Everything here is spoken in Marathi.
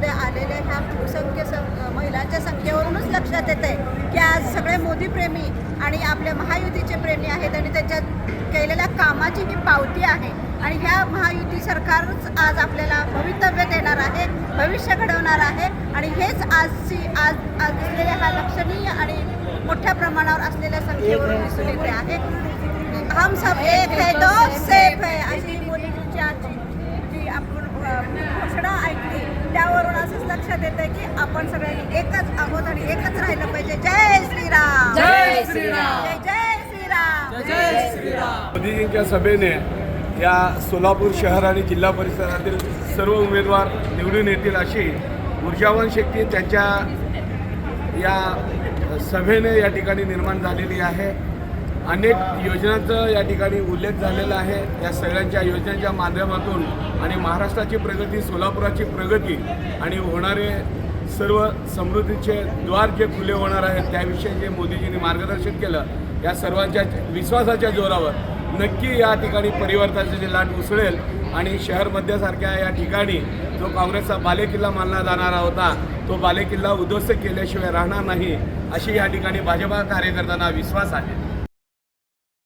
महायुतीमध्ये आलेल्या ह्या संख्य महिलांच्या संख्येवरूनच लक्षात येत आहे की आज सगळे मोदीप्रेमी आणि आपल्या महायुतीचे प्रेमी आहेत आणि त्याच्यात केलेल्या कामाची ही पावती आहे. आणि ह्या महायुती सरकारच आज आपल्याला भवितव्य देणार आहे भविष्य घडवणार आहे. आणि हेच आजची आज असलेल्या हा लक्षणीय आणि मोठ्या प्रमाणावर असलेल्या संख्येवरून दिसून येते आहे. हम सब एक है दो से है अशी मोदीजींची आजची जी आपण अ, घोषणा ऐकली त्यावरून असंच लक्षात येतं की आपण सगळ्यांनी एकच आहोत आणि एकच राहिलं पाहिजे. जय श्रीराम. जय श्रीराम. जय जय श्रीराम. जय श्रीराम. मोदीजींच्या सभेने या सोलापूर शहर आणि जिल्हा परिसरातील सर्व उमेदवार निवडून येतील अशी ऊर्जावान शक्ती त्यांच्या या सभेने या ठिकाणी निर्माण झालेली आहे. अनेक योजनांचं या ठिकाणी उल्लेख झालेला आहे. या सगळ्यांच्या योजनांच्या माध्यमातून आणि महाराष्ट्राची प्रगती सोलापुराची प्रगती आणि होणारे सर्व समृद्धीचे द्वार जे खुले होणार आहेत त्याविषयी जे मोदीजींनी मार्गदर्शन केलं या सर्वांच्या विश्वासाच्या जोरावर नक्की या ठिकाणी परिवर्तनाची जे लाट उसळेल आणि शहर मध्यसारख्या या ठिकाणी जो काँग्रेसचा बालेकिल्ला मानला जाणारा होता तो बालेकिल्ला उद्ध्वस्त केल्याशिवाय राहणार नाही अशी या ठिकाणी भाजपा कार्यकर्त्यांना विश्वास आहे.